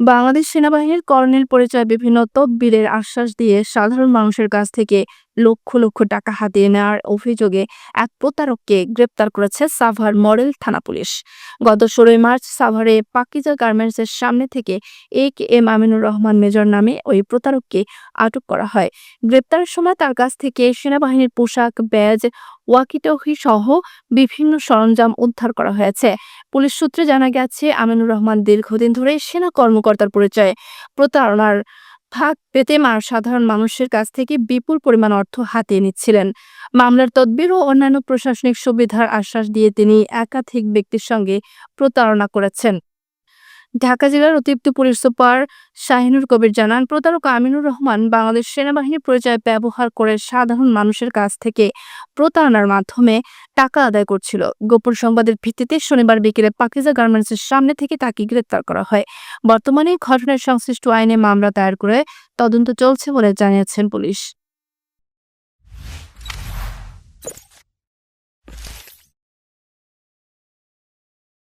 বাংলাদেশ সেনাবাহিনীর কর্নেল পরিচয় বিভিন্ন তদবিরের আশ্বাস দিয়ে সাধারণ মানুষের কাছ থেকে লক্ষ লক্ষ টাকা হাতিয়ে নেওয়ার অভিযোগে এক প্রতারককে গ্রেপ্তার করেছে সাভার মডেল থানা পুলিশ। গত ষোলোই মার্চ সাভারে পাকিজা গার্মেন্টসের সামনে থেকে A K M Aminur Rahman major নামে ওই প্রতারককে আটক করা হয়। গ্রেপ্তারের সময় তার কাছ থেকে সেনাবাহিনীর পোশাক, ব্যাজ ওয়াকিটহি সহ বিভিন্ন সরঞ্জাম উদ্ধার করা হয়েছে। পুলিশ সূত্রে জানা গেছে, আমিনুর রহমান দীর্ঘদিন ধরে সেনা কর্মকর্তার পরিচয়ে প্রতারণার ভাগ পেতে মার সাধারণ মানুষের কাছ থেকে বিপুল পরিমাণ অর্থ হাতিয়ে নিচ্ছিলেন। মামলার তদবির ও অন্যান্য প্রশাসনিক সুবিধার আশ্বাস দিয়ে তিনি একাধিক ব্যক্তির সঙ্গে প্রতারণা করেছেন। ঢাকা জেলার অতিরিক্ত পুলিশ সুপার শাহিনুর কবির জানান, প্রতারক আমিনুর রহমান বাংলাদেশ সেনাবাহিনীর পরিচয় ব্যবহার করে সাধারণ মানুষের কাছ থেকে প্রতারণার মাধ্যমে টাকা আদায় করছিল। গোপন সংবাদের ভিত্তিতে শনিবার বিকেলে পাকিজা গার্মেন্টসের সামনে থেকে তাকে গ্রেপ্তার করা হয়। বর্তমানে ঘটনার সংশ্লিষ্ট আইনে মামলা দায়ের করে তদন্ত চলছে বলে জানিয়েছেন পুলিশ।